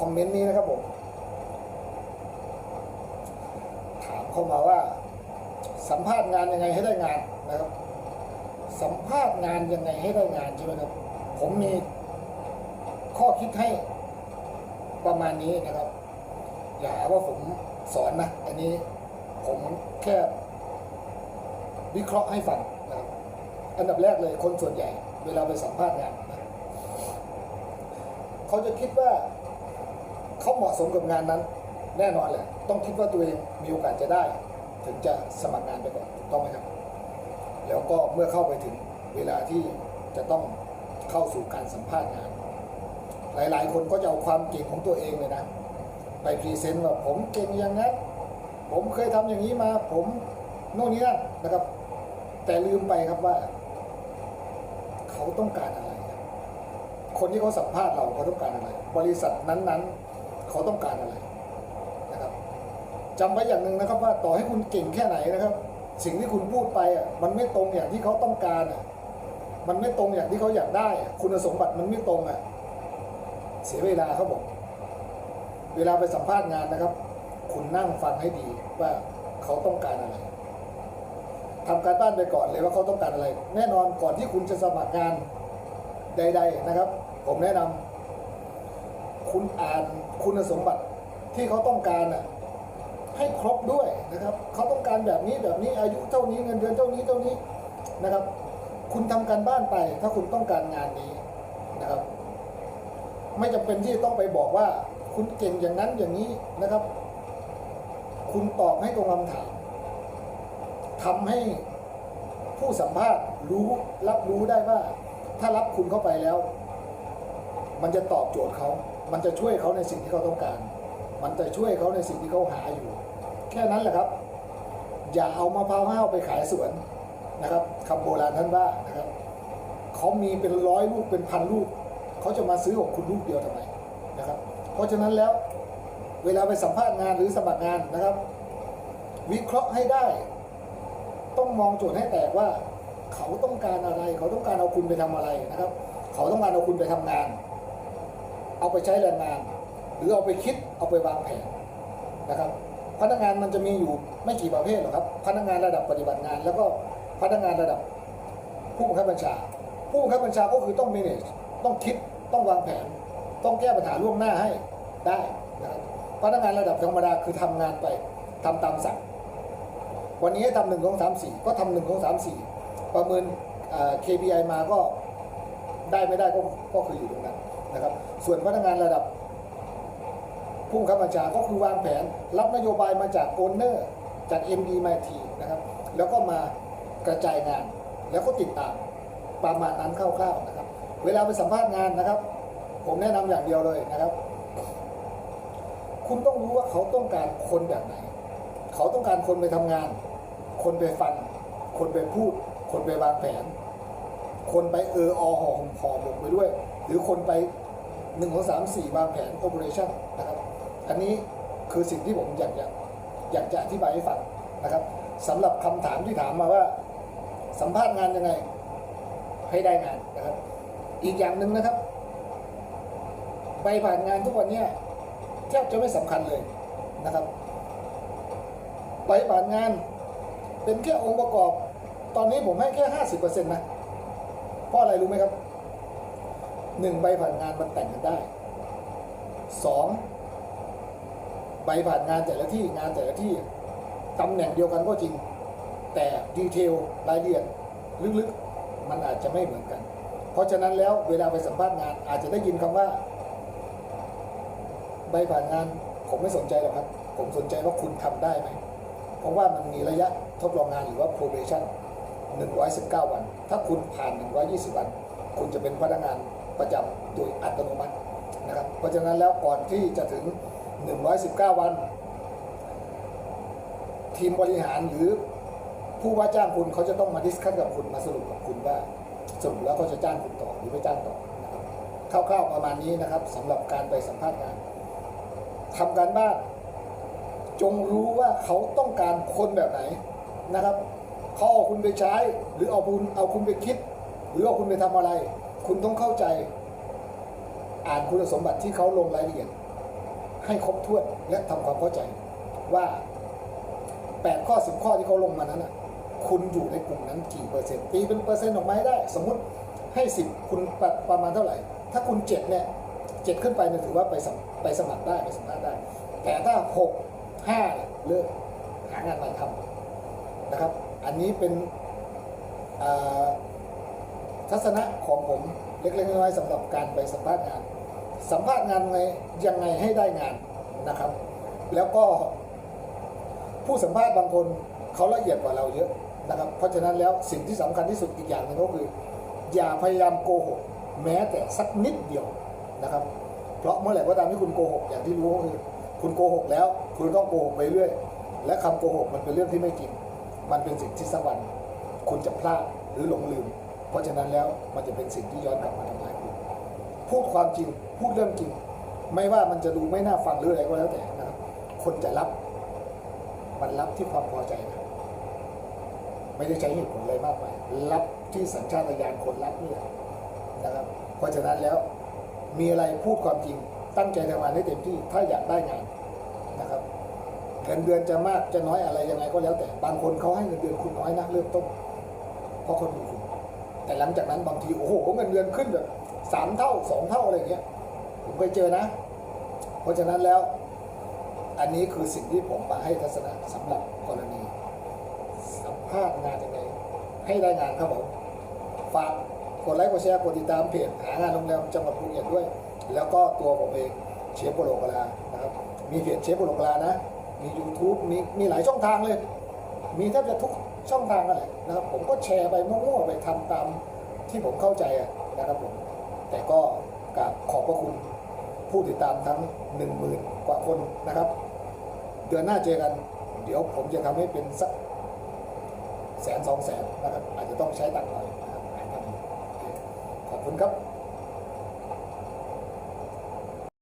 คอมเมนต์นี้นะครับผม ถามเข้ามาว่า สัมภาษณ์งานยังไงให้ได้งานนะครับ สัมภาษณ์งานยังไงให้ได้งานใช่ไหมครับ ผมมีข้อคิดให้ประมาณนี้นะครับ อย่าหาว่าผมสอนนะอันนี้ผมแค่วิเคราะห์ให้ฟังนะครับ อันดับแรกเลยคนส่วนใหญ่ เวลาไปสัมภาษณ์งานนะเขาจะคิดว่า เขาเหมาะสมกับงานนั้น แน่นอนแหละต้องคิดว่าตัวเองมีโอกาสจะได้ ถึงจะสมัครงานไปก่อนถูกต้องไหมครับ แล้วก็เมื่อเข้าไปถึงเวลาที่จะต้องเข้าสู่การสัมภาษณ์งาน หลายๆ คนก็จะเอาความเก่งของตัวเองเลยนะ ไปพรีเซนต์ว่าผมเก่งอย่างนั้นผมเคยทำอย่างนี้มา ผมโน่นนี่นั่นนะครับ แต่ลืมไปครับว่า เขาต้องการอะไร คนที่เขาสัมภาษณ์เราเขาต้องการอะไร บริษัทนั้นๆ เขาต้องการอะไรนะครับจำไว้อย่างหนึ่งนะครับว่าต่อให้คุณเก่งแค่ไหนนะครับ สิ่งที่คุณพูดไปอะมันไม่ตรงอย่างที่เขาต้องการอะมันไม่ตรงอย่างที่เขาอยากได้อะคุณสมบัติมันไม่ตรงอะเสียเวลาเขาบอก เวลาไปสัมภาษณ์งานนะครับ คุณนั่งฟังให้ดีว่าเขาต้องการอะไรทำการบ้านไปก่อนเลยว่าเขาต้องการอะไร แน่นอนก่อนที่คุณจะสมัครงานใด ๆนะครับ ผมแนะนำ คุณอ่านคุณสมบัติที่เขาต้องการอะให้ครบด้วยนะครับเขาต้องการแบบนี้แบบนี้อายุเท่านี้เงินเดือนเท่านี้เท่านี้นะครับ คุณทำการบ้านไป ถ้าคุณต้องการงานนี้นะครับ ไม่จำเป็นที่จะต้องไปบอกว่า คุณเก่งอย่างนั้นอย่างนี้นะครับ คุณตอบให้ตรงคำถามทำให้ผู้สัมภาษณ์รู้รับรู้ได้ว่า ถ้ารับคุณเข้าไปแล้ว มันจะตอบโจทย์เขา มันจะช่วยเขาในสิ่งที่เขาต้องการ มันจะช่วยเขาในสิ่งที่เขาหาอยู่ แค่นั้นแหละครับ อย่าเอามะพร้าวห้าวไปขายสวนนะครับคำโบราณท่านว่านะครับเขามีเป็นร้อยลูกเป็นพันลูก เขาจะมาซื้อของคุณลูกเดียวทำไมนะครับ เพราะฉะนั้นแล้วเวลาไปสัมภาษณ์งานหรือสมัครงานนะครับ วิเคราะห์ให้ได้ ต้องมองโจทย์ให้แตกว่า เขาต้องการอะไร เขาต้องการเอาคุณไปทำอะไรนะครับ เขาต้องการเอาคุณไปทำงาน เอาไปใช้แรงงาน หรือเอาไปคิดเอาไปวางแผนนะครับ พนักงานมันจะมีอยู่ไม่กี่ประเภทหรอกครับ พนักงานระดับปฏิบัติงาน แล้วก็พนักงานระดับผู้บังคับบัญชา ผู้บังคับบัญชาก็คือต้อง manage ต้องคิดต้องวางแผน ต้องแก้ปัญหาล่วงหน้าให้ได้นะครับพนักงานระดับธรรมดาคือทำงานไปทำตามสั่งวันนี้ให้ทำหนึ่งของสามสี่ก็ทำหนึ่งของสามสี่ประเมิน KPI มาก็ได้ไม่ได้ก็ก็คืออยู่ตรงนั้น นะครับ ส่วนพนักงานระดับ ผู้บังคับบัญชาก็คือวางแผน รับนโยบายมาจากโอนเนอร์จาก MD มาอีกทีนะครับ แล้วก็มากระจายงาน แล้วก็ติดตามประมาณนั้นคร่าวๆนะครับ เวลาไปสัมภาษณ์งานนะครับ ผมแนะนำอย่างเดียวเลยนะครับ คุณต้องรู้ว่าเขาต้องการคนแบบไหน เขาต้องการคนไปทำงาน คนไปฟังคนไปพูด คนไปวางแผน คนไปเอออห่อห่มห่อมกไปด้วย หรือคนไป หนึ่งของสามสี่วางแผนโอเปอเรชั่นนะครับ อันนี้คือสิ่งที่ผมอยากจะอยากจะอธิบายให้ฟังนะครับสำหรับคำถามที่ถามมาว่า สัมภาษณ์งานยังไง ให้ได้งานนะครับ อีกอย่างหนึ่งนะครับใบผ่านงานทุกวันเนี้ยแทบจะไม่สำคัญเลยนะครับใบผ่านงานเป็นแค่องค์ประกอบ ตอนนี้ผมให้แค่ห้าสิบเปอร์เซ็นต์นะเพราะอะไรรู้ไหมครับ หนึ่งใบผ่านงานมันแต่งกันได้สองใบผ่านงานแต่ละที่งานแต่ละที่ตำแหน่งเดียวกันก็จริง แต่ดีเทลรายละเอียดลึกๆ มันอาจจะไม่เหมือนกัน เพราะฉะนั้นแล้วเวลาไปสัมภาษณ์งานอาจจะได้ยินคำว่า ใบผ่านงานผมไม่สนใจหรอกครับ ผมสนใจว่าคุณทำได้ไหมเพราะว่ามันมีระยะทดลองงานหรือว่า probation 119 วัน ถ้าคุณผ่าน 120 วัน คุณจะเป็นพนักงาน ประจำโดยอัตโนมัตินะครับ เพราะฉะนั้นแล้วก่อนที่จะถึง 119 วัน ทีมบริหารหรือผู้ว่าจ้างคุณเขาจะต้องมาดิสคัทกับคุณมาสรุปกับคุณว่าสรุปแล้วเขาจะจ้างคุณต่อหรือไม่จ้างต่อนะครับคร่าวๆประมาณนี้นะครับสำหรับการไปสัมภาษณ์งานทำการบ้านจงรู้ว่าเขาต้องการคนแบบไหนนะครับเขาเอาคุณไปใช้ หรือเอาคุณเอาคุณไปคิด หรือเอาคุณไปทำอะไร คุณต้องเข้าใจอ่านคุณสมบัติที่เขาลงรายละเอียด ให้ครบถ้วนและทำความเข้าใจว่า8ข้อ10 ข้อที่เขาลงมานั้นน่ะคุณอยู่ในกลุ่มนั้นกี่เปอร์เซ็นต์ตีเป็นเปอร์เซ็นต์ออกมาให้ได้ สมมุติให้ 10 คุณปรประมาณเท่าไหร่ ถ้าคุณ7เนี่ย7ขึ้นไปเนี่ยถือว่าไปสมไปสมัครได้ไปสัมภาษณ์ได้ แต่ถ้า6 5เนี่ยเลิกหางานใหม่ทำนะครับ อันนี้เป็นอ่า ทัศนะของผมเล็กๆน้อยๆสำหรับการไปสัมภาษณ์งาน สัมภาษณ์งานไงยังไงให้ได้งานนะครับ แล้วก็ผู้สัมภาษณ์บางคนเขาละเอียดกว่าเราเยอะนะครับ เพราะฉะนั้นแล้วสิ่งที่สำคัญที่สุดอีกอย่างหนึงก็คือ อย่าพยายามโกหกแม้แต่สักนิดเดียวนะครับ เพราะเมื่อไหร่ก็ตามที่คุณโกหกอย่างที่รู้ก็คือคุณโกหกแล้ว คุณต้องโกหกไปเรื่อย และคำโกหกมันเป็นเรื่องที่ไม่จริง มันเป็นสิ่งที่สักวัน คุณจะพลาดหรือหลงลืม ราะฉะนั้นแล้วมันจะเป็นสิ่งที่ย้อนกลับมาทำลายคุณพูดความจริงพูดเรื่องจริง ไม่ว่ามันจะดูไม่น่าฟังหรืออะไรก็แล้วแต่นะครับคนจะรับ มันรับที่ความพอใจนะครับไม่ได้ใช้เหตุผลอะไรมากมายรับที่สัญชาตญาณคนรับนี่แหละนะครับ เพราะฉะนั้นแล้วมีอะไรพูดความจริง ตั้งใจทำงานให้เต็มที่ถ้าอยากได้งานนะครับเงินเดือนจะมากจะน้อยอะไรยังไงก็แล้วแต่ บางคนเขาให้เงินเดือนคุณน้อยนะเริ่มต้นเพราะคนมีคุณ แต่หลังจากนั้นบางทีโอ้โหเงินเดือนขึ้นแบบสามเท่าสองเท่าอะไรอย่างเงี้ยผมเคยเจอนะ เพราะฉะนั้นแล้ว อันนี้คือสิ่งที่ผมมาให้ทัศนะสำหรับกรณี สัมภาษณ์งานยังไงให้ได้งานครับผมฝากกดไลค์กดแชร์กดติดตามเพจหางานโรงแรมจังหวัดภูเก็ตด้วย แล้วก็ตัวผมเองเชฟโปโลกลานะครับ มีเพจเชฟโปโลกลานะ มี YouTube มีมีหลายช่องทางเลย มีแทบจะทุก ช่องทางกันแหละนะครับผมก็แชร์ไปมั่วๆไปทำตามที่ผมเข้าใจนะครับผมแต่ก็กราบขอบพระคุณผู้ติดตามทั้งหนึ่งหมื่นกว่าคนนะครับ เดือนหน้าเจอกัน เดี๋ยวผมจะทำให้เป็นสักแสนสองแสนนะครับอาจจะต้องใช้ตังค์หน่อยนะครับขอบคุณครับ